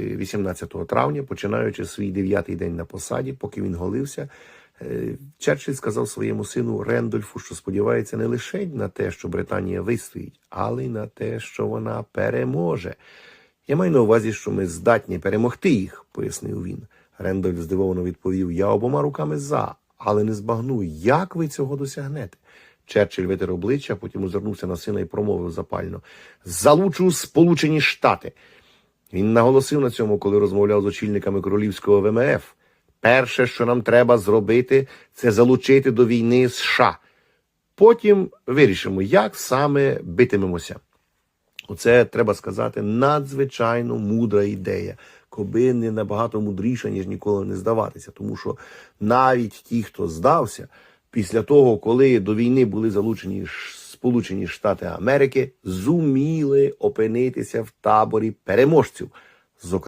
18 травня, починаючи свій дев'ятий день на посаді, поки він голився, е, Черчилль сказав своєму сину Рендольфу, що сподівається не лише на те, що Британія вистоїть, але й на те, що вона переможе. Я маю на увазі, що ми здатні перемогти їх, пояснив він. Рендольф здивовано відповів: Я обома руками за, але не збагну, як ви цього досягнете. Черчилль витер обличчя, потім озирнувся на сина і промовив запально: Залучу Сполучені Штати. Він наголосив на цьому, коли розмовляв з очільниками королівського ВМФ. Перше, що нам треба зробити, це залучити до війни США. Потім вирішимо, як саме битимемося. Оце треба сказати надзвичайно мудра ідея, коби не набагато мудріша, ніж ніколи не здаватися. Тому що навіть ті, хто здався, після того, коли до війни були залучені Сполучені Штати Америки, зуміли опинитися в таборі переможців. Зокрема,